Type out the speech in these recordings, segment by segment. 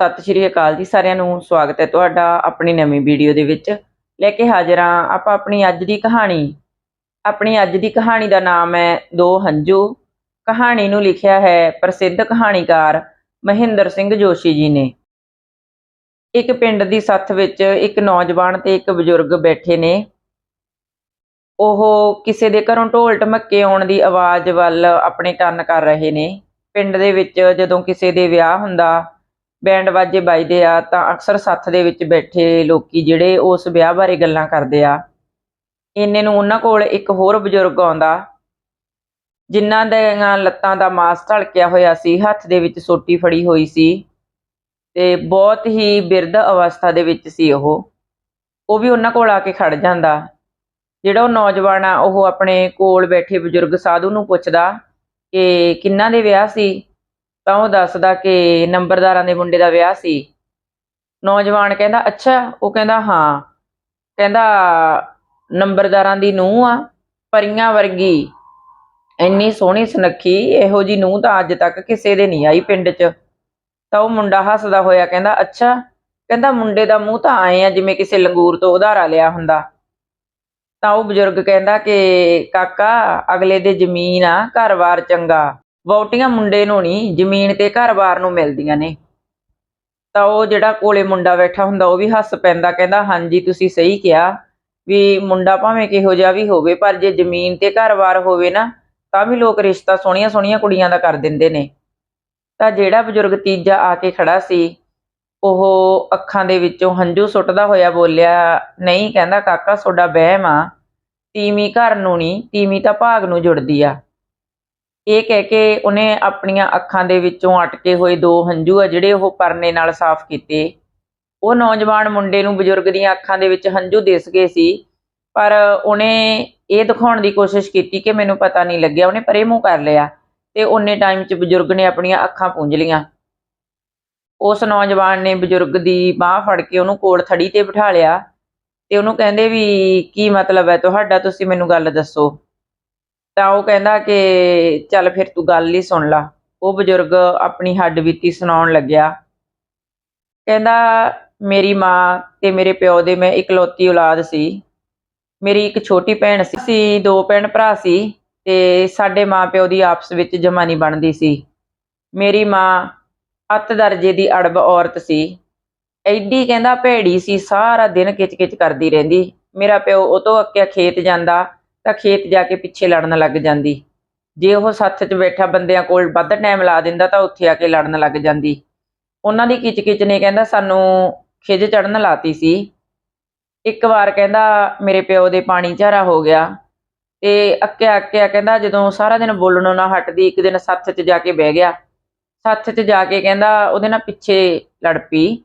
ਸਤਿ ਸ਼੍ਰੀ ਅਕਾਲ ਜੀ, ਸਾਰਿਆਂ ਨੂੰ ਸਵਾਗਤ ਹੈ ਤੁਹਾਡਾ ਆਪਣੀ ਨਵੀਂ ਵੀਡੀਓ ਦੇ ਵਿੱਚ। ਲੈ ਕੇ ਹਾਜ਼ਰ ਹਾਂ ਆਪਾਂ ਆਪਣੀ ਅੱਜ ਦੀ ਕਹਾਣੀ। ਆਪਣੀ ਅੱਜ ਦੀ ਕਹਾਣੀ ਦਾ ਨਾਮ ਹੈ ਦੋ ਹੰਝੂ। ਕਹਾਣੀ ਨੂੰ ਲਿਖਿਆ ਹੈ ਪ੍ਰਸਿੱਧ ਕਹਾਣੀਕਾਰ ਮਹਿੰਦਰ ਸਿੰਘ ਜੋਸ਼ੀ ਜੀ ਨੇ। ਇੱਕ ਪਿੰਡ ਦੀ ਸੱਥ ਵਿੱਚ ਇੱਕ ਨੌਜਵਾਨ ਤੇ ਇੱਕ ਬਜ਼ੁਰਗ ਬੈਠੇ ਨੇ। ਉਹ ਕਿਸੇ ਦੇ ਘਰੋਂ ਢੋਲ ਢਮੱਕੇ ਆਉਣ ਦੀ ਆਵਾਜ਼ ਵੱਲ ਆਪਣੇ ਕੰਨ ਕਰ ਰਹੇ ਨੇ। ਪਿੰਡ ਦੇ ਵਿੱਚ ਜਦੋਂ ਕਿਸੇ ਦੇ ਵਿਆਹ ਹੁੰਦਾ ਬੈਂਡ ਵਾਜੇ ਵੱਜਦੇ ਆ, ਤਾਂ ਅਕਸਰ ਸੱਥ ਦੇ ਵਿੱਚ ਬੈਠੇ ਲੋਕੀ ਜਿਹੜੇ ਉਸ ਵਿਆਹ ਬਾਰੇ ਗੱਲਾਂ ਕਰਦੇ ਆ। ਇੰਨੇ ਨੂੰ ਉਹਨਾਂ ਕੋਲ ਇੱਕ ਹੋਰ ਬਜ਼ੁਰਗ ਆਉਂਦਾ, ਜਿਨ੍ਹਾਂ ਦੀਆਂ ਲੱਤਾਂ ਦਾ ਮਾਸ ਢਲਕਿਆ ਹੋਇਆ ਸੀ, ਹੱਥ ਦੇ ਵਿੱਚ ਸੋਟੀ ਫੜੀ ਹੋਈ ਸੀ ਤੇ ਬਹੁਤ ਹੀ ਬਿਰਧ ਅਵਸਥਾ ਦੇ ਵਿੱਚ ਸੀ ਉਹ। ਉਹ ਵੀ ਉਹਨਾਂ ਕੋਲ ਆ ਕੇ ਖੜ ਜਾਂਦਾ। ਜਿਹੜਾ ਉਹ ਨੌਜਵਾਨ ਆ, ਉਹ ਆਪਣੇ ਕੋਲ ਬੈਠੇ ਬਜ਼ੁਰਗ ਸਾਧੂ ਨੂੰ ਪੁੱਛਦਾ ਕਿ ਕਿੰਨਾਂ ਦੇ ਵਿਆਹ ਸੀ? ਤਾਂ ਉਹ ਦੱਸਦਾ ਕਿ ਨੰਬਰਦਾਰਾਂ ਦੇ ਮੁੰਡੇ ਦਾ ਵਿਆਹ ਸੀ। ਨੌਜਵਾਨ ਕਹਿੰਦਾ, ਅੱਛਾ। ਉਹ ਕਹਿੰਦਾ, ਹਾਂ। ਕਹਿੰਦਾ, ਨੰਬਰਦਾਰਾਂ ਦੀ ਨੂੰਹ ਆ, ਪਰੀਆਂ ਵਰਗੀ। ਇੰਨੀ ਸੋਹਣੀ ਸੁਨੱਖੀ, ਇਹੋ ਜੀ ਨੂੰਹ ਤਾਂ ਅੱਜ ਤੱਕ ਕਿਸੇ ਦੇ ਨਹੀਂ ਆਈ ਪਿੰਡ 'ਚ। ਤਾਂ ਉਹ ਮੁੰਡਾ ਹੱਸਦਾ ਹੋਇਆ ਕਹਿੰਦਾ, ਅੱਛਾ। ਕਹਿੰਦਾ, ਮੁੰਡੇ ਦਾ ਮੂੰਹ ਤਾਂ ਆਏ ਆ, ਜਿਵੇਂ ਕਿਸੇ ਲੰਗੂਰ ਤੋਂ ਉਧਾਰਾ ਲਿਆ ਹੁੰਦਾ। ਤਾਂ ਉਹ ਬਜ਼ੁਰਗ ਕਹਿੰਦਾ ਕਿ, ਕਾਕਾ, ਅਗਲੇ ਦੇ ਜ਼ਮੀਨ ਆ ਘਰ-ਬਾਰ ਚੰਗਾ। ਵਹੁਟੀਆਂ ਮੁੰਡੇ ਨੂੰ ਨਹੀਂ ਜ਼ਮੀਨ ਤੇ ਘਰ-ਬਾਰ ਨੂੰ ਮਿਲਦੀਆਂ ਨੇ। ਤਾਂ ਉਹ ਜਿਹੜਾ ਕੋਲੇ ਮੁੰਡਾ ਬੈਠਾ ਹੁੰਦਾ, ਉਹ ਵੀ ਹੱਸ ਪੈਂਦਾ, ਕਹਿੰਦਾ, ਹਾਂਜੀ, ਤੁਸੀਂ ਸਹੀ ਕਿਹਾ ਵੀ ਮੁੰਡਾ ਭਾਵੇਂ ਕਿਹੋ ਜਿਹਾ ਵੀ ਹੋਵੇ, ਪਰ ਜੇ ਜ਼ਮੀਨ ਤੇ ਘਰ-ਬਾਰ ਹੋਵੇ ਨਾ, ਤਾਂ ਵੀ ਲੋਕ ਰਿਸ਼ਤਾ ਸੋਹਣੀਆਂ ਸੋਹਣੀਆਂ ਕੁੜੀਆਂ ਦਾ ਕਰ ਦਿੰਦੇ ਨੇ। ਤਾਂ ਜਿਹੜਾ ਬਜ਼ੁਰਗ ਤੀਜਾ ਆ ਕੇ ਖੜਾ ਸੀ, ਉਹ ਅੱਖਾਂ ਦੇ ਵਿੱਚੋਂ ਹੰਝੂ ਸੁੱਟਦਾ ਹੋਇਆ ਬੋਲਿਆ, ਨਹੀਂ, ਕਹਿੰਦਾ, ਕਾਕਾ ਤੁਹਾਡਾ ਵਹਿਮ ਆ। ਤੀਵੀਂ ਘਰ ਨੂੰ ਨਹੀਂ ਤੀਵੀਂ ਤਾਂ ਭਾਗ ਨੂੰ ਜੁੜਦੀ ਆ। ਇਹ ਕਹਿ ਕੇ ਉਹਨੇ ਆਪਣੀਆਂ ਅੱਖਾਂ ਦੇ ਵਿੱਚੋਂ ਅਟਕੇ ਹੋਏ ਦੋ ਹੰਝੂ ਆ ਜਿਹੜੇ ਉਹ ਪਰਨੇ ਨਾਲ ਸਾਫ਼ ਕੀਤੇ। ਉਹ ਨੌਜਵਾਨ ਮੁੰਡੇ ਨੂੰ ਬਜ਼ੁਰਗ ਦੀਆਂ ਅੱਖਾਂ ਦੇ ਵਿੱਚ ਹੰਝੂ ਦਿਸ ਗਏ ਸੀ, ਪਰ ਉਹਨੇ ਇਹ ਦਿਖਾਉਣ ਦੀ ਕੋਸ਼ਿਸ਼ ਕੀਤੀ ਕਿ ਮੈਨੂੰ ਪਤਾ ਨਹੀਂ ਲੱਗਿਆ, ਉਹਨੇ ਪਰੇ ਮੂੰਹ ਕਰ ਲਿਆ ਤੇ ਉਹਨੇ ਟਾਈਮ 'ਚ ਬਜ਼ੁਰਗ ਨੇ ਆਪਣੀਆਂ ਅੱਖਾਂ ਪੂੰਝ ਲੀਆਂ। ਉਸ ਨੌਜਵਾਨ ਨੇ ਬਜ਼ੁਰਗ ਦੀ ਬਾਹ ਫੜ ਕੇ ਉਹਨੂੰ ਕੋਲ ਥੜੀ ਤੇ ਬਿਠਾ ਲਿਆ ਤੇ ਉਹਨੂੰ ਕਹਿੰਦੇ ਵੀ, ਕੀ ਮਤਲਬ ਹੈ? ਤੁਹਾਡਾ ਤੁਸੀਂ ਮੈਨੂੰ ਗੱਲ ਦੱਸੋ। ਤਾਂ ਉਹ ਕਹਿੰਦਾ ਕਿ ਚੱਲ ਫਿਰ ਤੂੰ ਗੱਲ ਹੀ ਸੁਣ ਲਾ। ਉਹ ਬਜ਼ੁਰਗ ਆਪਣੀ ਹੱਡ ਬੀਤੀ ਸੁਣਾਉਣ ਲੱਗਿਆ। ਕਹਿੰਦਾ, ਮੇਰੀ ਮਾਂ ਤੇ ਮੇਰੇ ਪਿਓ ਦੇ ਮੈਂ ਇਕਲੌਤੀ ਔਲਾਦ ਸੀ। ਮੇਰੀ ਇੱਕ ਛੋਟੀ ਭੈਣ ਸੀ। ਦੋ ਭੈਣ ਭਰਾ ਸੀ ਤੇ ਸਾਡੇ ਮਾਪਿਓ ਦੀ ਆਪਸ ਵਿੱਚ ਜਮਾਨੀ ਬਣਦੀ ਸੀ। ਮੇਰੀ ਮਾਂ ਅੱਤ ਦਰਜੇ ਦੀ ਅੜਬ ਔਰਤ ਸੀ। ਐਡੀ ਕਹਿੰਦਾ ਭੈੜੀ ਸੀ, ਸਾਰਾ ਦਿਨ ਕਿਚ-ਕਿਚ ਕਰਦੀ ਰਹਿੰਦੀ। ਮੇਰਾ ਪਿਓ ਉਹ ਤੋਂ ਅੱਕਿਆ ਖੇਤ ਜਾਂਦਾ ਤਾਂ ਖੇਤ ਜਾ ਕੇ ਪਿੱਛੇ ਲੜਨ ਲੱਗ ਜਾਂਦੀ। ਜੇ ਉਹ ਸੱਥ 'ਚ ਬੈਠਾ ਬੰਦਿਆਂ ਕੋਲ ਵੱਧ ਟਾਈਮ ਲਾ ਦਿੰਦਾ ਤਾਂ ਉੱਥੇ ਆ ਕੇ ਲੜਨ ਲੱਗ ਜਾਂਦੀ। ਉਹਨਾਂ ਦੀ ਕਿਚ-ਕਿਚ ਨੇ ਕਹਿੰਦਾ, ਸਾਨੂੰ ਖਿਜ ਚੜਨ ਲਾਤੀ ਸੀ। ਇੱਕ ਵਾਰ ਕਹਿੰਦਾ, ਮੇਰੇ ਪਿਓ ਦੇ ਪਾਣੀ ਝਾਰਾ ਹੋ ਗਿਆ। ਤੇ ਅੱਕਿਆ ਅੱਕਿਆ ਕਹਿੰਦਾ, ਜਦੋਂ ਸਾਰਾ ਦਿਨ ਬੋਲਣੋਂ ਨਾ ਹਟਦੀ, ਇੱਕ ਦਿਨ ਸੱਥ 'ਚ ਜਾ ਕੇ ਬਹਿ ਗਿਆ। ਸੱਥ 'ਚ ਜਾ ਕੇ ਕਹਿੰਦਾ, ਉਹਦੇ ਨਾਲ ਪਿੱਛੇ ਲੜ ਪਈ।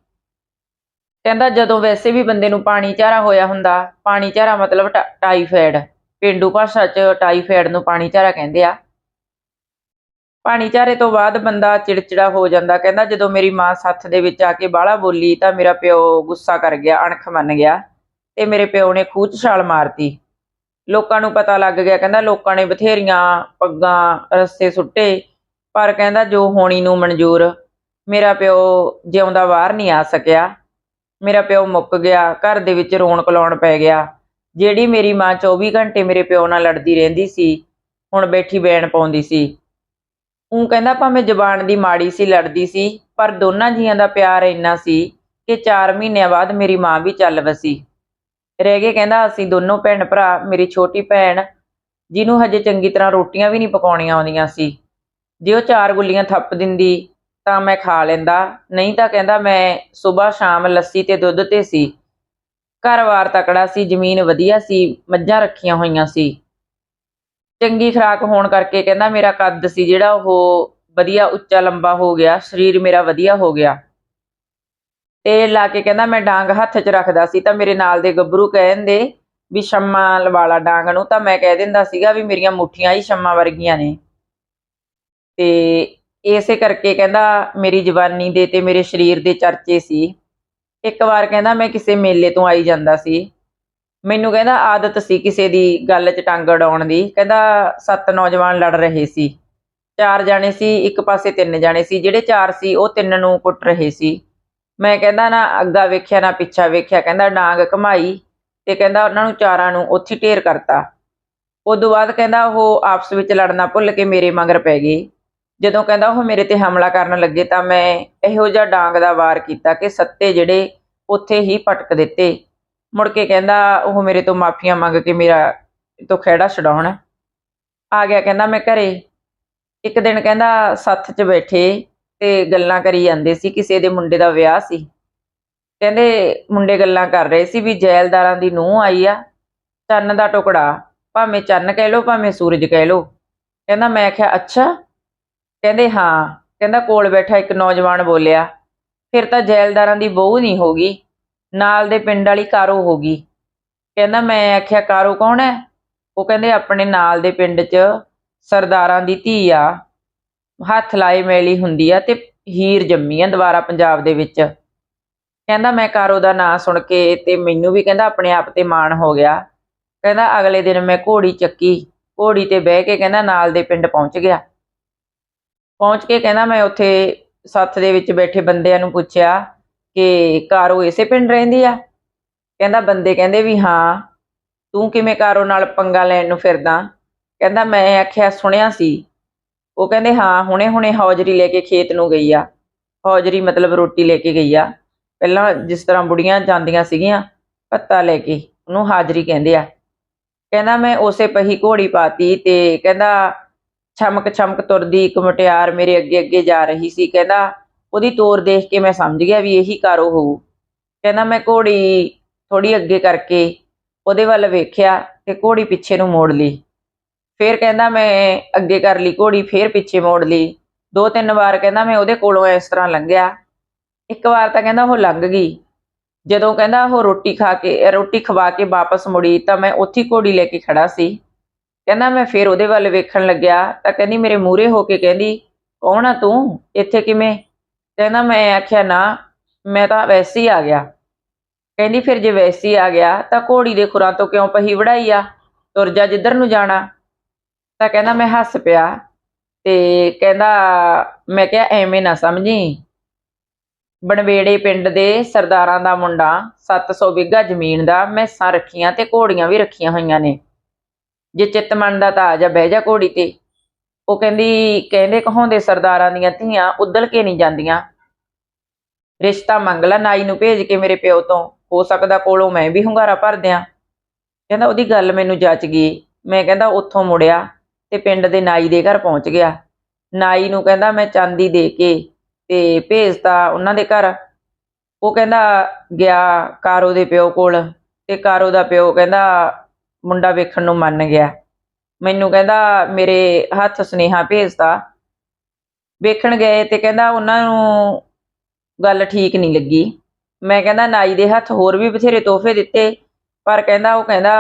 ਕਹਿੰਦਾ, ਜਦੋਂ ਵੈਸੇ ਵੀ ਬੰਦੇ ਨੂੰ ਪਾਣੀ ਝਾਰਾ ਹੋਇਆ ਹੁੰਦਾ, ਪਾਣੀ ਝਾਰਾ ਮਤਲਬ ਟਾ- ਟਾਈਫਾਇਡ। ਪਿੰਡੂ ਭਾਸ਼ਾ 'ਚ ਟਾਈਫਾਇਡ ਨੂੰ ਪਾਣੀ ਝਾਰਾ ਕਹਿੰਦੇ ਆ। ਪਾਣੀ ਝਾਰੇ ਤੋਂ ਬਾਅਦ ਬੰਦਾ ਚਿੜਚਿੜਾ ਹੋ ਜਾਂਦਾ, ਕਹਿੰਦਾ ਜਦੋਂ ਮੇਰੀ ਮਾਂ ਸੱਥ ਦੇ ਵਿੱਚ ਆ ਕੇ ਬਾਹਲਾ ਬੋਲੀ ਤਾਂ ਮੇਰਾ ਪਿਓ ਗੁੱਸਾ ਕਰ ਗਿਆ, ਅਣਖ ਮੰਨ ਗਿਆ ਤੇ ਮੇਰੇ ਪਿਓ ਨੇ ਖੂਹ ਛਾਲ ਮਾਰਤੀ। ਲੋਕਾਂ ਨੂੰ ਪਤਾ ਲੱਗ ਗਿਆ, ਕਹਿੰਦਾ ਲੋਕਾਂ ਨੇ ਬਥੇਰੀਆਂ ਪੱਗਾਂ ਰਸਤੇ ਸੁੱਟੇ, ਪਰ ਕਹਿੰਦਾ ਜੋ ਹੋਣੀ ਨੂੰ ਮਨਜ਼ੂਰ, ਮੇਰਾ ਪਿਓ ਜਿਉਂਦਾ ਬਾਹਰ ਨਹੀਂ ਆ ਸਕਿਆ। ਮੇਰਾ ਪਿਓ ਮੁੱਕ ਗਿਆ, ਘਰ ਦੇ ਵਿੱਚ ਰੌਣਕ ਲਾਉਣ ਪੈ ਗਿਆ। ਜਿਹੜੀ ਮੇਰੀ ਮਾਂ 24 ਘੰਟੇ ਮੇਰੇ ਪਿਓ ਨਾਲ ਲੜਦੀ ਰਹਿੰਦੀ ਸੀ, ਹੁਣ ਬੈਠੀ ਬੈਣ ਪਾਉਂਦੀ ਸੀ। ਉਹ ਕਹਿੰਦਾ, ਭਾਵੇਂ ਜ਼ਬਾਨ ਦੀ ਮਾੜੀ ਸੀ, ਲੜਦੀ ਸੀ, ਪਰ ਦੋਨਾਂ ਜੀਆਂ ਦਾ ਪਿਆਰ ਇੰਨਾ ਸੀ ਕਿ 4 ਮਹੀਨਿਆਂ ਬਾਅਦ ਮੇਰੀ ਮਾਂ ਵੀ ਚੱਲ ਵਸੀ। ਰਹਿ ਗਏ ਕਹਿੰਦਾ, ਅਸੀਂ ਦੋਨੋਂ ਭੈਣ ਭਰਾ, ਮੇਰੀ ਛੋਟੀ ਭੈਣ, ਜਿਹਨੂੰ ਹਜੇ ਚੰਗੀ ਤਰ੍ਹਾਂ ਰੋਟੀਆਂ ਵੀ ਨਹੀਂ ਪਕਾਉਣੀਆਂ ਆਉਂਦੀਆਂ ਸੀ। ਜੇ ਉਹ ਚਾਰ ਗੁੱਲੀਆਂ ਥੱਪ ਦਿੰਦੀ, ਤਾਂ ਮੈਂ ਖਾ ਲੈਂਦਾ, ਨਹੀਂ ਤਾਂ ਕਹਿੰਦਾ, ਮੈਂ ਸਵੇਰ ਸ਼ਾਮ ਲੱਸੀ ਤੇ ਦੁੱਧ ਤੇ ਸੀ। ਘਰ-ਬਾਰ ਤਕੜਾ ਸੀ, ਜ਼ਮੀਨ ਵਧੀਆ ਸੀ, ਮੱਝਾਂ ਰੱਖੀਆਂ ਹੋਈਆਂ ਸੀ। ਚੰਗੀ ਖੁਰਾਕ ਹੋਣ ਕਰਕੇ ਕਹਿੰਦਾ ਮੇਰਾ ਕੱਦ ਸੀ ਜਿਹੜਾ ਉਹ ਵਧੀਆ, ਉੱਚਾ, ਲੰਬਾ ਹੋ ਗਿਆ, ਸਰੀਰ ਮੇਰਾ ਵਧੀਆ ਹੋ ਗਿਆ। ਤੇ ਲਾ ਕੇ ਕਹਿੰਦਾ ਮੈਂ ਡਾਂਗ ਹੱਥ 'ਚ ਰੱਖਦਾ ਸੀ ਤਾਂ ਮੇਰੇ ਨਾਲ ਦੇ ਗੱਭਰੂ ਕਹਿੰਦੇ ਵੀ ਸ਼ੰਮਾ ਲਵਾਲਾ ਡਾਂਗ ਨੂੰ ਤਾਂ ਮੈਂ ਕਹਿ ਦਿੰਦਾ ਸੀਗਾ ਵੀ ਮੇਰੀਆਂ ਮੁੱਠੀਆਂ ਹੀ ਸ਼ੰਮਾ ਵਰਗੀਆਂ ਨੇ। ਤੇ ਇਸੇ ਕਰਕੇ ਕਹਿੰਦਾ ਮੇਰੀ ਜਵਾਨੀ ਦੇ ਤੇ ਮੇਰੇ ਸਰੀਰ ਦੇ ਚਰਚੇ ਸੀ। ਇੱਕ ਵਾਰ ਕਹਿੰਦਾ ਮੈਂ ਕਿਸੇ ਮੇਲੇ ਤੋਂ ਆਈ ਜਾਂਦਾ ਸੀ। ਮੈਨੂੰ ਕਹਿੰਦਾ ਆਦਤ ਸੀ ਕਿਸੇ ਦੀ ਗੱਲ 'ਚ ਟੰਗ ਅੜਾਉਣ ਦੀ। ਕਹਿੰਦਾ ਸੱਤ ਨੌਜਵਾਨ ਲੜ ਰਹੇ ਸੀ। ਚਾਰ ਜਾਣੇ ਸੀ, ਇੱਕ ਪਾਸੇ ਤਿੰਨ ਜਾਣੇ ਸੀ। ਜਿਹੜੇ ਚਾਰ ਸੀ, ਉਹ ਤਿੰਨ ਨੂੰ ਕੁੱਟ ਰਹੇ ਸੀ। ਮੈਂ ਕਹਿੰਦਾ ਨਾ ਅੱਗਾ ਵੇਖਿਆ, ਨਾ ਪਿੱਛਾ ਵੇਖਿਆ। ਕਹਿੰਦਾ ਡਾਂਗ ਕਮਾਈ ਤੇ ਕਹਿੰਦਾ ਉਹਨਾਂ ਨੂੰ ਚਾਰਾਂ ਨੂੰ ਉੱਥੇ ਢੇਰ ਕਰਤਾ। ਉਦੋਂ ਬਾਅਦ ਕਹਿੰਦਾ ਉਹ ਆਪਸ ਵਿੱਚ ਲੜਨਾ ਭੁੱਲ ਕੇ ਮੇਰੇ ਮਗਰ ਪੈ ਗਏ। ਜਦੋਂ ਕਹਿੰਦਾ ਉਹ ਮੇਰੇ ਤੇ ਹਮਲਾ ਕਰਨ ਲੱਗੇ ਤਾਂ ਮੈਂ ਇਹੋ ਜਿਹਾ ਡਾਂਗ ਦਾ ਵਾਰ ਕੀਤਾ ਕਿ ਸੱਤੇ ਜਿਹੜੇ ਉੱਥੇ ਹੀ ਪਟਕ ਦਿੱਤੇ। ਮੁੜ ਕੇ ਕਹਿੰਦਾ ਉਹ ਮੇਰੇ ਤੋਂ ਮਾਫੀਆਂ ਮੰਗ ਕੇ ਮੇਰਾ ਤੋਂ ਖਹਿੜਾ ਛਡਾਉਣ। ਆ ਗਿਆ ਕਹਿੰਦਾ ਮੈਂ ਘਰੇ। ਇੱਕ ਦਿਨ ਕਹਿੰਦਾ ਸੱਥ 'ਚ ਬੈਠੇ ਤੇ ਗੱਲਾਂ ਕਰੀ ਜਾਂਦੇ ਸੀ, ਕਿਸੇ ਦੇ ਮੁੰਡੇ ਦਾ ਵਿਆਹ ਸੀ। ਕਹਿੰਦੇ ਮੁੰਡੇ ਗੱਲਾਂ ਕਰ ਰਹੇ ਸੀ ਵੀ ਜੈਲਦਾਰਾਂ ਦੀ ਨੂੰਹ ਆਈ ਆ, ਚੰਨ ਦਾ ਟੁਕੜਾ, ਭਾਵੇਂ ਚੰਨ ਕਹਿ ਲਓ, ਭਾਵੇਂ ਸੂਰਜ ਕਹਿ ਲਓ। ਕਹਿੰਦਾ ਮੈਂ ਆਖਿਆ ਅੱਛਾ ਕਹਿੰਦੇ ਹਾਂ, ਕਹਿੰਦਾ ਕੋਲ ਬੈਠਾ ਇੱਕ ਨੌਜਵਾਨ ਬੋਲਿਆ, ਫਿਰ ਤਾਂ ਜੈਲਦਾਰਾਂ ਦੀ ਬਹੂ ਨਹੀਂ ਹੋਗੀ ਨਾਲ ਦੇ ਪਿੰਡ ਵਾਲੀ ਕਾਰੋ ਹੋਗੀ ਕਹਿੰਦਾ ਮੈਂ ਆਖਿਆ, ਕਾਰੋ ਕੌਣ ਹੈ? ਉਹ ਕਹਿੰਦੇ ਆਪਣੇ ਨਾਲ ਦੇ ਪਿੰਡ 'ਚ ਸਰਦਾਰਾਂ ਦੀ ਧੀ ਆ, ਹੱਥ ਲਾਏ ਮੇਲੀ ਹੁੰਦੀ ਆ ਤੇ ਹੀਰ ਜੰਮੀ ਆ ਦੁਬਾਰਾ ਪੰਜਾਬ ਦੇ ਵਿੱਚ। ਕਹਿੰਦਾ ਮੈਂ ਕਾਰੋ ਦਾ ਨਾਂ ਸੁਣ ਕੇ ਤੇ ਮੈਨੂੰ ਵੀ ਕਹਿੰਦਾ ਆਪਣੇ ਆਪ ਤੇ ਮਾਣ ਹੋ ਗਿਆ। ਕਹਿੰਦਾ ਅਗਲੇ ਦਿਨ ਮੈਂ ਘੋੜੀ ਚੱਕੀ, ਘੋੜੀ ਤੇ ਬਹਿ ਕੇ ਕਹਿੰਦਾ ਨਾਲ ਦੇ ਪਿੰਡ ਪਹੁੰਚ ਗਿਆ। ਪਹੁੰਚ ਕੇ ਕਹਿੰਦਾ ਮੈਂ ਉੱਥੇ ਸੱਥ ਦੇ ਵਿੱਚ ਬੈਠੇ ਬੰਦਿਆਂ ਨੂੰ ਪੁੱਛਿਆ ਕਿ ਕਾਰੋ ਇਸੇ ਪਿੰਡ ਰਹਿੰਦੀ ਆ? ਕਹਿੰਦਾ ਬੰਦੇ ਕਹਿੰਦੇ ਵੀ ਹਾਂ, ਤੂੰ ਕਿਵੇਂ ਕਾਰੋ ਨਾਲ ਪੰਗਾ ਲੈਣ ਨੂੰ ਫਿਰਦਾ? ਕਹਿੰਦਾ ਮੈਂ ਆਖਿਆ ਸੁਣਿਆ ਸੀ। ਉਹ ਕਹਿੰਦੇ ਹਾਂ, ਹੁਣੇ ਹੁਣੇ ਹੌਜਰੀ ਲੈ ਕੇ ਖੇਤ ਨੂੰ ਗਈ ਆ। ਹੌਜਰੀ ਮਤਲਬ ਰੋਟੀ ਲੈ ਕੇ ਗਈ ਆ। ਪਹਿਲਾਂ ਜਿਸ ਤਰ੍ਹਾਂ ਬੁੜੀਆਂ ਜਾਂਦੀਆਂ ਸੀਗੀਆਂ ਪੱਤਾ ਲੈ ਕੇ ਉਹਨੂੰ ਹਾਜ਼ਰੀ ਕਹਿੰਦੇ ਆ। ਕਹਿੰਦਾ ਮੈਂ ਉਸੇ ਪਹੀ ਘੋੜੀ ਪਾਤੀ ਤੇ ਕਹਿੰਦਾ ਛਮਕ ਛਮਕ ਤੁਰਦੀ, ਇੱਕ ਮੁਟਿਆਰ ਮੇਰੇ ਅੱਗੇ ਅੱਗੇ ਜਾ ਰਹੀ ਸੀ। ਕਹਿੰਦਾ, ਉਹਦੀ ਤੋਰ ਦੇਖ ਕੇ ਮੈਂ ਸਮਝ ਗਿਆ ਵੀ ਇਹੀ ਕਾਰੋ ਹੋਊ। ਕਹਿੰਦਾ, ਮੈਂ ਘੋੜੀ ਥੋੜੀ ਅੱਗੇ ਕਰਕੇ ਉਹਦੇ ਵੱਲ ਵੇਖਿਆ ਤੇ ਘੋੜੀ ਪਿੱਛੇ ਨੂੰ ਮੋੜ ਲਈ। ਫੇਰ ਕਹਿੰਦਾ, ਮੈਂ ਅੱਗੇ ਕਰ ਲਈ ਘੋੜੀ, ਫੇਰ ਪਿੱਛੇ ਮੋੜ ਲਈ। ਦੋ ਤਿੰਨ ਵਾਰ ਕਹਿੰਦਾ, ਮੈਂ ਉਹਦੇ ਕੋਲੋਂ ਇਸ ਤਰ੍ਹਾਂ ਲੰਘਿਆ। ਇੱਕ ਵਾਰ ਤਾਂ ਕਹਿੰਦਾ, ਉਹ ਲੰਘ ਗਈ। ਜਦੋਂ ਕਹਿੰਦਾ, ਉਹ ਰੋਟੀ ਖਾ ਕੇ, ਰੋਟੀ ਖਵਾ ਕੇ ਵਾਪਸ ਮੁੜੀ, ਤਾਂ ਮੈਂ ਉੱਥੇ ਘੋੜੀ ਲੈ ਕੇ ਖੜਾ ਸੀ। ਕਹਿੰਦਾ ਮੈਂ ਫੇਰ ਉਹਦੇ ਵੱਲ ਵੇਖਣ ਲੱਗਿਆ, ਤਾਂ ਕਹਿੰਦੀ ਮੇਰੇ ਮੂਹਰੇ ਹੋ ਕੇ ਕਹਿੰਦੀ, ਕੌਣ ਆ ਤੂੰ? ਇੱਥੇ ਕਿਵੇਂ? ਕਹਿੰਦਾ ਮੈਂ ਆਖਿਆ, ਨਾ, ਮੈਂ ਤਾਂ ਵੈਸੇ ਹੀ ਆ ਗਿਆ। ਕਹਿੰਦੀ, ਫਿਰ ਜੇ ਵੈਸੇ ਹੀ ਆ ਗਿਆ, ਤਾਂ ਘੋੜੀ ਦੇ ਖੁਰਾਂ ਤੋਂ ਕਿਉਂ ਪਹੀ ਵੜਾਈ ਆ? ਤੁਰ ਜਾ ਜਿੱਧਰ ਨੂੰ ਜਾਣਾ। ਤਾਂ ਕਹਿੰਦਾ, ਮੈਂ ਹੱਸ ਪਿਆ। ਤੇ ਕਹਿੰਦਾ, ਮੈਂ ਕਿਹਾ, ਐਵੇਂ ਨਾ ਸਮਝੀ। ਬਨਵੇੜੇ ਪਿੰਡ ਦੇ ਸਰਦਾਰਾਂ ਦਾ ਮੁੰਡਾ 700 ਬਿੱਗਾ ਜ਼ਮੀਨ ਦਾ ਮੈਸਾਂ ਰੱਖੀਆਂ ਤੇ ਘੋੜੀਆਂ ਵੀ ਰੱਖੀਆਂ ਹੋਈਆਂ ਨੇ। ਜੇ ਚਿੱਤ ਮੰਨਦਾ ਤਾਂ ਆ ਜਾ, ਬਹਿ ਜਾ ਘੋੜੀ ਤੇ। ਉਹ ਕਹਿੰਦੀ, ਕਹਿੰਦੇ ਕਹਾਉਂਦੇ ਸਰਦਾਰਾਂ ਦੀਆਂ ਧੀਆਂ ਉਦਲ ਕੇ ਨਹੀਂ ਜਾਂਦੀਆਂ। ਰਿਸ਼ਤਾ ਮੰਗ ਲੈ, ਨਾਈ ਨੂੰ ਭੇਜ ਕੇ ਮੇਰੇ ਪਿਓ ਤੋਂ। ਹੋ ਸਕਦਾ ਕੋਲੋਂ ਮੈਂ ਵੀ ਹੁੰਗਾਰਾ ਭਰ ਦਿਆਂ। ਕਹਿੰਦਾ, ਉਹਦੀ ਗੱਲ ਮੈਨੂੰ ਜੱਚ ਗਈ। ਮੈਂ ਕਹਿੰਦਾ, ਉੱਥੋਂ ਮੁੜਿਆ ਤੇ ਪਿੰਡ ਦੇ ਨਾਈ ਦੇ ਘਰ ਪਹੁੰਚ ਗਿਆ। ਨਾਈ ਨੂੰ ਕਹਿੰਦਾ, ਮੈਂ ਚਾਂਦੀ ਦੇ ਕੇ ਤੇ ਭੇਜਤਾ ਉਹਨਾਂ ਦੇ ਘਰ। ਉਹ ਕਹਿੰਦਾ, ਗਿਆ ਕਾਰੋ ਦੇ ਪਿਓ ਕੋਲ ਤੇ ਕਾਰੋ ਦਾ ਪਿਓ ਕਹਿੰਦਾ ਮੁੰਡਾ ਵੇਖਣ ਨੂੰ ਮੰਨ ਗਿਆ। ਮੈਨੂੰ ਕਹਿੰਦਾ, ਮੇਰੇ ਹੱਥ ਸੁਨੇਹਾ ਭੇਜਤਾ। ਵੇਖਣ ਗਏ ਤੇ ਕਹਿੰਦਾ, ਉਹਨਾਂ ਨੂੰ ਗੱਲ ਠੀਕ ਨਹੀਂ ਲੱਗੀ। ਮੈਂ ਕਹਿੰਦਾ, ਨਾਈ ਦੇ ਹੱਥ ਹੋਰ ਵੀ ਬਥੇਰੇ ਤੋਹਫੇ ਦਿੱਤੇ। ਪਰ ਕਹਿੰਦਾ, ਉਹ ਕਹਿੰਦਾ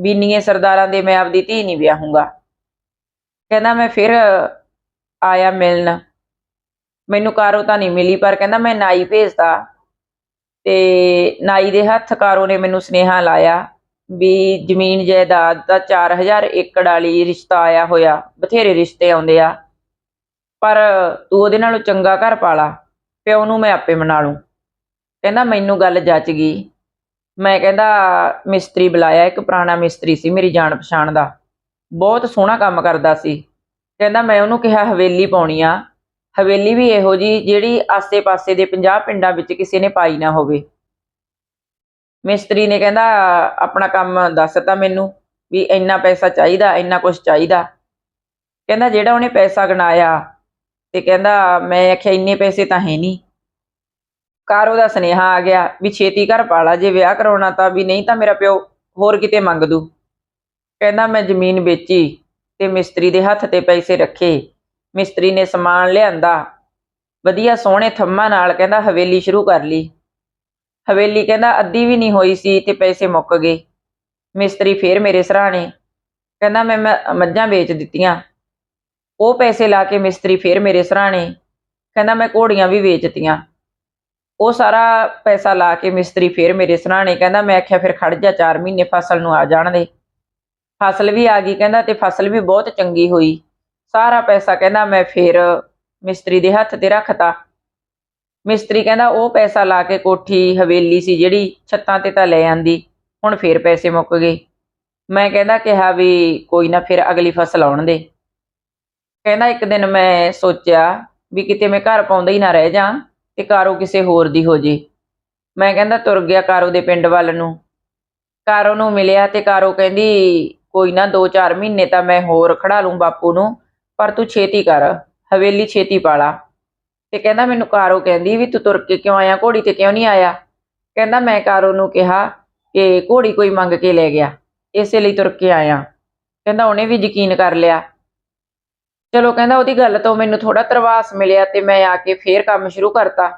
ਬੀਨੀਏ ਸਰਦਾਰਾਂ ਦੇ ਮੈਂ ਆਪਦੀ ਧੀ ਨਹੀਂ ਵਿਆਹੂੰਗਾ। ਕਹਿੰਦਾ, ਮੈਂ ਫਿਰ ਆਇਆ ਮਿਲਣ। ਮੈਨੂੰ ਕਾਰੋ ਤਾਂ ਨਹੀਂ ਮਿਲੀ, ਪਰ ਕਹਿੰਦਾ, ਮੈਂ ਨਾਈ ਭੇਜਤਾ ਤੇ ਨਾਈ ਦੇ ਹੱਥ ਕਾਰੋ ਨੇ ਮੈਨੂੰ ਸੁਨੇਹਾ ਲਾਇਆ। ਵੀ ਜ਼ਮੀਨ ਜਾਇਦਾਦ ਦਾ 4000 ਏਕੜ ਵਾਲੀ ਰਿਸ਼ਤਾ ਆਇਆ ਹੋਇਆ, ਬਥੇਰੇ ਰਿਸ਼ਤੇ ਆਉਂਦੇ ਆ। ਪਰ ਤੂੰ ਉਹਦੇ ਨਾਲੋਂ ਚੰਗਾ ਘਰ ਪਾਲਾ, ਪਿਓ ਨੂੰ ਮੈਂ ਆਪੇ ਮਨਾ ਲੂੰ। ਕਹਿੰਦਾ, ਮੈਨੂੰ ਗੱਲ ਜੱਚ ਗਈ। ਮੈਂ ਕਹਿੰਦਾ, ਮਿਸਤਰੀ ਬੁਲਾਇਆ, ਇੱਕ ਪੁਰਾਣਾ ਮਿਸਤਰੀ ਸੀ ਮੇਰੀ ਜਾਣ ਪਛਾਣ ਦਾ। ਬਹੁਤ ਸੋਹਣਾ ਕੰਮ ਕਰਦਾ ਸੀ। ਕਹਿੰਦਾ, ਮੈਂ ਉਹਨੂੰ ਕਿਹਾ, ਹਵੇਲੀ ਪਾਉਣੀ ਆ। ਹਵੇਲੀ ਵੀ ਇਹੋ ਜੀ ਜਿਹੜੀ ਆਸੇ-ਪਾਸੇ ਦੇ 50 ਪਿੰਡਾਂ ਵਿੱਚ ਕਿਸੇ ਨੇ ਪਾਈ ਨਾ ਹੋਵੇ। ਮਿਸਤਰੀ ਨੇ ਕਹਿੰਦਾ, ਆਪਣਾ ਕੰਮ ਦੱਸਤਾ ਮੈਨੂੰ ਵੀ ਇੰਨਾ ਪੈਸਾ ਚਾਹੀਦਾ, ਇੰਨਾ ਕੁਝ ਚਾਹੀਦਾ। ਕਹਿੰਦਾ, ਜਿਹੜਾ ਉਹਨੇ ਪੈਸਾ ਗਣਾਇਆ ਤੇ ਕਹਿੰਦਾ, ਮੈਂ ਆਖਿਆ, ਇੰਨੇ ਪੈਸੇ ਤਾਂ ਹੈ ਨਹੀਂ ਕਾਰ ਉਹਦਾ ਸੁਨੇਹਾ ਆ ਗਿਆ ਵੀ ਛੇਤੀ ਘਰ ਪਾਲਾ, ਜੇ ਵਿਆਹ ਕਰਾਉਣਾ ਤਾਂ ਵੀ ਨਹੀਂ ਤਾਂ ਮੇਰਾ ਪਿਓ ਹੋਰ ਕਿਤੇ ਮੰਗ ਦੂ। ਕਹਿੰਦਾ, ਮੈਂ ਜ਼ਮੀਨ ਵੇਚੀ ਤੇ ਮਿਸਤਰੀ ਦੇ ਹੱਥ ਤੇ ਪੈਸੇ ਰੱਖੇ। ਮਿਸਤਰੀ ਨੇ ਸਮਾਨ ਲਿਆਂਦਾ, ਵਧੀਆ ਸੋਹਣੇ ਥੰਮਾਂ ਨਾਲ ਕਹਿੰਦਾ ਹਵੇਲੀ ਸ਼ੁਰੂ ਕਰ ਲਈ। ਹਵੇਲੀ ਕਹਿੰਦਾ, ਅੱਧੀ ਵੀ ਨਹੀਂ ਹੋਈ ਸੀ ਤੇ ਪੈਸੇ ਮੁੱਕ ਗਏ। ਮਿਸਤਰੀ ਫੇਰ ਮੇਰੇ ਸਰਾਣੇ ਕਹਿੰਦਾ, ਮੈਂ ਮ- ਮੱਝਾਂ ਵੇਚ ਦਿੱਤੀਆਂ। ਉਹ ਪੈਸੇ ਲਾ ਕੇ ਮਿਸਤਰੀ ਫੇਰ ਮੇਰੇ ਸਰਾਣੇ ਕਹਿੰਦਾ, ਮੈਂ ਘੋੜੀਆਂ ਵੀ ਵੇਚਤੀਆਂ ਉਹ ਸਾਰਾ ਪੈਸਾ ਲਾ ਕੇ ਮਿਸਤਰੀ ਫੇਰ ਮੇਰੇ ਸਰਾਣੇ ਕਹਿੰਦਾ, ਮੈਂ ਆਖਿਆ, ਫਿਰ ਖੜ ਜਾ 4 ਮਹੀਨੇ ਫਸਲ ਨੂੰ ਆ ਜਾਣ ਦੇ। ਫਸਲ ਵੀ ਆ ਗਈ ਕਹਿੰਦਾ, ਤੇ ਫਸਲ ਵੀ ਬਹੁਤ ਚੰਗੀ ਹੋਈ। ਸਾਰਾ ਪੈਸਾ ਕਹਿੰਦਾ, ਮੈਂ ਫੇਰ ਮਿਸਤਰੀ ਦੇ ਹੱਥ ਤੇ ਰੱਖਤਾ। ਮਿਸਤਰੀ ਕਹਿੰਦਾ ਉਹ ਪੈਸਾ ਲਾ ਕੇ ਕੋਠੀ ਹਵੇਲੀ ਸੀ ਜਿਹੜੀ ਛੱਤਾਂ ਤੇ ਤਾਂ ਲੈ ਆਂਦੀ, ਹੁਣ ਫੇਰ ਪੈਸੇ ਮੁੱਕ ਗਏ। ਮੈਂ ਕਹਿੰਦਾ ਕਿਹਾ ਵੀ ਕੋਈ ਨਾ ਫਿਰ ਅਗਲੀ ਫਸਲ ਆਉਣ ਦੇ। ਕਹਿੰਦਾ ਇੱਕ ਦਿਨ ਮੈਂ ਸੋਚਿਆ ਵੀ ਕਿਤੇ ਮੈਂ ਘਰ ਪਾਉਂਦਾ ਹੀ ਨਾ ਰਹਿ ਜਾ ਤੇ ਕਾਰੋ ਕਿਸੇ ਹੋਰ ਦੀ ਹੋ ਜੇ। ਮੈਂ ਕਹਿੰਦਾ ਤੁਰ ਗਿਆ ਕਾਰੋ ਦੇ ਪਿੰਡ ਵੱਲ ਨੂੰ। ਕਾਰੋ ਨੂੰ ਮਿਲਿਆ ਤੇ ਕਾਰੋ ਕਹਿੰਦੀ, ਕੋਈ ਨਾ 2-4 ਮਹੀਨੇ ਤਾਂ ਮੈਂ ਹੋਰ ਖੜਾ ਲੂੰ ਬਾਪੂ ਨੂੰ, ਪਰ ਤੂੰ ਛੇਤੀ ਕਰ, ਹਵੇਲੀ ਛੇਤੀ ਪਾਲਾ। ਤੇ ਕਹਿੰਦਾ ਮੈਨੂੰ ਕਾਰੋ ਕਹਿੰਦੀ ਵੀ ਤੂੰ ਤੁਰ ਕੇ ਕਿਉਂ ਆਇਆ, ਘੋੜੀ ਤੇ ਕਿਉਂ ਨਹੀਂ ਆਇਆ? ਕਹਿੰਦਾ ਮੈਂ ਕਾਰੋ ਨੂੰ ਕਿਹਾ ਕਿ ਘੋੜੀ ਕੋਈ ਮੰਗ ਕੇ ਲੈ ਗਿਆ, ਇਸੇ ਲਈ ਤੁਰ ਕੇ ਆਇਆ। ਕਹਿੰਦਾ ਉਹਨੇ ਵੀ ਯਕੀਨ ਕਰ ਲਿਆ। ਚਲੋ ਕਹਿੰਦਾ ਉਹਦੀ ਗੱਲ ਤੋਂ ਮੈਨੂੰ ਥੋੜਾ ਤਰਵਾਸ ਮਿਲਿਆ ਤੇ ਮੈਂ ਆ ਕੇ ਫੇਰ ਕੰਮ ਸ਼ੁਰੂ ਕਰਤਾ।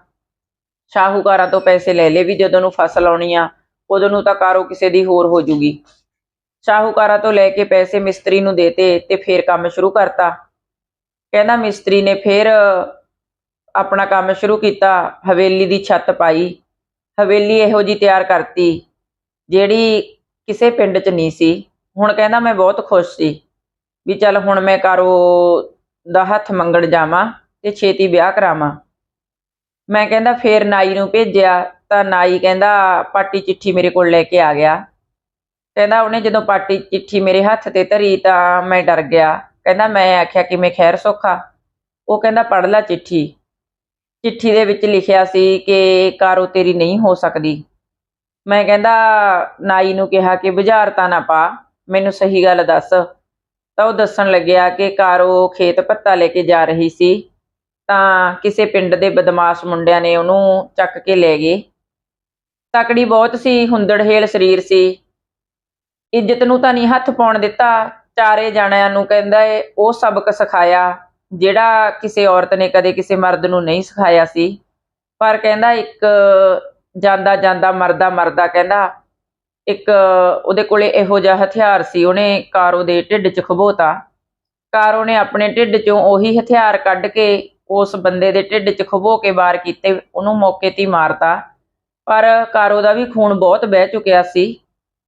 ਸ਼ਾਹੂਕਾਰਾਂ ਤੋਂ ਪੈਸੇ ਲੈ ਲਏ ਵੀ ਜਦੋਂ ਨੂੰ ਫਸਲ ਆਉਣੀ ਆ, ਉਦੋਂ ਨੂੰ ਤਾਂ ਕਾਰੋ ਕਿਸੇ ਦੀ ਹੋਰ ਹੋ ਜੂਗੀ। ਸ਼ਾਹੂਕਾਰਾਂ ਤੋਂ ਲੈ ਕੇ ਪੈਸੇ ਮਿਸਤਰੀ ਨੂੰ ਦੇਤੇ ਤੇ ਫੇਰ ਕੰਮ ਸ਼ੁਰੂ ਕਰਤਾ। ਕਹਿੰਦਾ ਮਿਸਤਰੀ ਨੇ ਫੇਰ ਆਪਣਾ ਕੰਮ ਸ਼ੁਰੂ ਕੀਤਾ, ਹਵੇਲੀ ਦੀ ਛੱਤ ਪਾਈ। ਹਵੇਲੀ ਇਹੋ ਜੀ ਤਿਆਰ ਕਰਤੀ, ਜਿਹੜੀ ਕਿਸੇ ਪਿੰਡ 'ਚ ਨਹੀਂ ਸੀ। ਹੁਣ ਕਹਿੰਦਾ ਮੈਂ ਬਹੁਤ ਖੁਸ਼ ਸੀ ਵੀ ਚੱਲ ਹੁਣ ਮੈਂ ਕਾਰੋ ਦਾ ਹੱਥ ਮੰਗਣ ਜਾਵਾਂ ਤੇ ਛੇਤੀ ਵਿਆਹ ਕਰਾਵਾਂ। ਮੈਂ ਕਹਿੰਦਾ ਫੇਰ ਨਾਈ ਨੂੰ ਭੇਜਿਆ, ਤਾਂ ਨਾਈ ਕਹਿੰਦਾ ਪਾਟੀ ਚਿੱਠੀ ਮੇਰੇ ਕੋਲ ਲੈ ਕੇ ਆ ਗਿਆ। ਕਹਿੰਦਾ ਉਹਨੇ ਜਦੋਂ ਪਾਟੀ ਚਿੱਠੀ ਮੇਰੇ ਹੱਥ ਤੇ ਧਰੀ ਤਾਂ ਮੈਂ ਡਰ ਗਿਆ। ਕਹਿੰਦਾ ਮੈਂ ਆਖਿਆ ਕਿ ਮੈਂ ਖੈਰ ਸੋਖਾ। ਉਹ ਕਹਿੰਦਾ ਪੜ੍ਹ ਲੈ ਚਿੱਠੀ। ਚਿੱਠੀ ਦੇ ਵਿੱਚ ਲਿਖਿਆ ਸੀ ਕਿ ਕਾਰੋ ਤੇਰੀ ਨਹੀਂ ਹੋ ਸਕਦੀ। ਮੈਂ ਕਹਿੰਦਾ, ਨਾਈ ਨੂੰ ਕਿਹਾ ਕਿ ਬੁਝਾਰ ਤਾਂ ਨਾ ਪਾ, ਮੈਨੂੰ ਸਹੀ ਗੱਲ ਦੱਸ। ਤਾਂ ਉਹ ਦੱਸਣ ਲੱਗਿਆ ਕਿ ਕਾਰੋ ਖੇਤ ਪੱਤਾ ਲੈ ਕੇ ਜਾ ਰਹੀ ਸੀ, ਤਾਂ ਕਿਸੇ ਪਿੰਡ ਦੇ ਬਦਮਾਸ਼ ਮੁੰਡਿਆਂ ਨੇ ਉਹਨੂੰ ਚੱਕ ਕੇ ਲੈ ਗਏ। ਤਕੜੀ ਬਹੁਤ ਸੀ ਹੁੰਦੜਹੇਲ ਸਰੀਰ ਸੀ। ਇੱਜ਼ਤ ਨੂੰ ਤਾਂ ਨਹੀਂ ਹੱਥ ਪਾਉਣ ਦਿੱਤਾ, ਚਾਰੇ ਜਾਣਿਆਂ ਨੂੰ ਕਹਿੰਦਾ ਏ, ਉਹ ਸਬਕ ਸਿਖਾਇਆ। ਜਿਹੜਾ ਕਿਸੇ ਔਰਤ ਨੇ ਕਦੇ ਕਿਸੇ ਮਰਦ ਨੂੰ ਨਹੀਂ ਸਿਖਾਇਆ ਸੀ, ਪਰ ਕਹਿੰਦਾ ਇੱਕ ਜਾਂਦਾ ਜਾਂਦਾ ਮਰਦਾ ਮਰਦਾ ਕਹਿੰਦਾ ਇੱਕ ਉਹਦੇ ਕੋਲੇ ਇਹੋ ਜਿਹਾ ਹਥਿਆਰ ਸੀ, ਉਹਨੇ ਕਾਰੋ ਦੇ ਢਿੱਡ 'ਚ ਖਬੋਤਾ। ਕਾਰੋ ਨੇ ਆਪਣੇ ਢਿੱਡ 'ਚੋਂ ਉਹੀ ਹਥਿਆਰ ਕੱਢ ਕੇ ਉਸ ਬੰਦੇ ਦੇ ਢਿੱਡ 'ਚ ਖਬੋ ਕੇ ਵਾਰ ਕੀਤੇ, ਉਹਨੂੰ ਮੌਕੇ 'ਤੇ ਮਾਰਤਾ। ਪਰ ਕਾਰੋ ਦਾ ਵੀ ਖੂਨ ਬਹੁਤ ਵਹਿ ਚੁੱਕਿਆ ਸੀ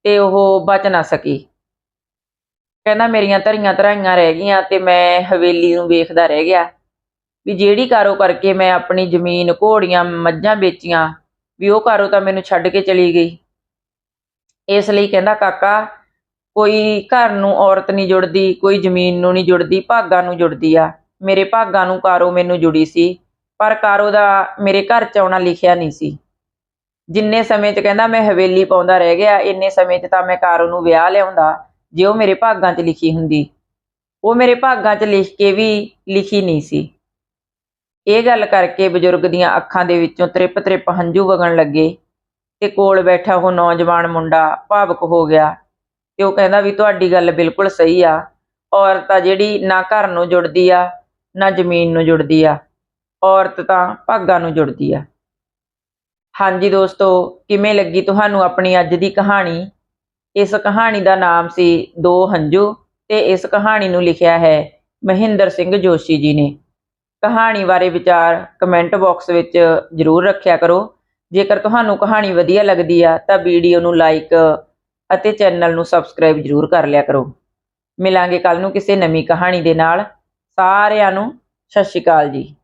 ਤੇ ਉਹ ਬਚ ਨਾ ਸਕੀ। ਕਹਿੰਦਾ ਮੇਰੀਆਂ ਧਰੀਆਂ ਧਰਾਈਆਂ ਰਹਿ ਗਈਆਂ ਤੇ ਮੈਂ ਹਵੇਲੀ ਨੂੰ ਵੇਖਦਾ ਰਹਿ ਗਿਆ। ਵੀ ਜਿਹੜੀ ਕਾਰੋ ਕਰਕੇ ਮੈਂ ਆਪਣੀ ਜ਼ਮੀਨ, ਘੋੜੀਆਂ, ਮੱਝਾਂ ਵੇਚੀਆਂ, ਵੀ ਉਹ ਕਾਰੋ ਤਾਂ ਮੈਨੂੰ ਛੱਡ ਕੇ ਚਲੀ ਗਈ। ਇਸ ਲਈ ਕਹਿੰਦਾ, ਕਾਕਾ, ਕੋਈ ਘਰ ਨੂੰ ਔਰਤ ਨਹੀਂ ਜੁੜਦੀ, ਕੋਈ ਜ਼ਮੀਨ ਨੂੰ ਨਹੀਂ ਜੁੜਦੀ, ਭਾਗਾਂ ਨੂੰ ਜੁੜਦੀ ਆ। ਮੇਰੇ ਭਾਗਾਂ ਨੂੰ ਕਾਰੋ ਮੈਨੂੰ ਜੁੜੀ ਸੀ, ਪਰ ਕਾਰੋ ਦਾ ਮੇਰੇ ਘਰ ਚ ਆਉਣਾ ਲਿਖਿਆ ਨਹੀਂ ਸੀ। ਜਿੰਨੇ ਸਮੇਂ 'ਚ ਕਹਿੰਦਾ ਮੈਂ ਹਵੇਲੀ ਪਾਉਂਦਾ ਰਹਿ ਗਿਆ, ਇੰਨੇ ਸਮੇਂ 'ਚ ਤਾਂ ਮੈਂ ਕਾਰੋ ਨੂੰ ਵਿਆਹ ਲਿਆਉਂਦਾ। ਜੇ ਉਹ ਮੇਰੇ ਭਾਗਾਂ 'ਚ ਲਿਖੀ ਹੁੰਦੀ, ਉਹ ਮੇਰੇ ਭਾਗਾਂ 'ਚ ਲਿਖ ਕੇ ਵੀ ਲਿਖੀ ਨਹੀਂ ਸੀ। ਇਹ ਗੱਲ ਕਰਕੇ ਬਜ਼ੁਰਗ ਦੀਆਂ ਅੱਖਾਂ ਦੇ ਵਿੱਚੋਂ ਤ੍ਰਿਪ ਤ੍ਰਿਪ ਹੰਝੂ ਵਗਣ ਲੱਗੇ ਤੇ ਕੋਲ ਬੈਠਾ ਉਹ ਨੌਜਵਾਨ ਮੁੰਡਾ ਭਾਵਕ ਹੋ ਗਿਆ ਤੇ ਉਹ ਕਹਿੰਦਾ ਵੀ ਤੁਹਾਡੀ ਗੱਲ ਬਿਲਕੁਲ ਸਹੀ ਆ, ਔਰਤ ਆ ਜਿਹੜੀ ਨਾ ਘਰ ਨੂੰ ਜੁੜਦੀ ਆ, ਨਾ ਜ਼ਮੀਨ ਨੂੰ ਜੁੜਦੀ ਆ, ਔਰਤ ਤਾਂ ਭਾਗਾਂ ਨੂੰ ਜੁੜਦੀ ਆ। ਹਾਂਜੀ ਦੋਸਤੋ, ਕਿਵੇਂ ਲੱਗੀ ਤੁਹਾਨੂੰ ਆਪਣੀ ਅੱਜ ਦੀ ਕਹਾਣੀ? ਇਸ ਕਹਾਣੀ ਦਾ ਨਾਮ ਸੀ ਦੋ ਹੰਝੂ ਤੇ ਇਸ ਕਹਾਣੀ ਨੂੰ ਲਿਖਿਆ ਹੈ ਮਹਿੰਦਰ ਸਿੰਘ ਜੋਸ਼ੀ ਜੀ ਨੇ। ਕਹਾਣੀ ਬਾਰੇ ਵਿਚਾਰ ਕਮੈਂਟ ਬਾਕਸ ਵਿੱਚ ਜ਼ਰੂਰ ਰੱਖਿਆ ਕਰੋ। ਜੇਕਰ ਤੁਹਾਨੂੰ ਕਹਾਣੀ ਵਧੀਆ ਲੱਗਦੀ ਆ ਤਾਂ ਵੀਡੀਓ ਨੂੰ ਲਾਈਕ ਅਤੇ ਚੈਨਲ ਨੂੰ ਸਬਸਕ੍ਰਾਈਬ ਜ਼ਰੂਰ ਕਰ ਲਿਆ ਕਰੋ। ਮਿਲਾਂਗੇ ਕੱਲ ਨੂੰ ਕਿਸੇ ਨਵੀਂ ਕਹਾਣੀ ਦੇ ਨਾਲ। ਸਾਰਿਆਂ ਨੂੰ ਸਤਿ ਸ਼੍ਰੀ ਅਕਾਲ ਜੀ।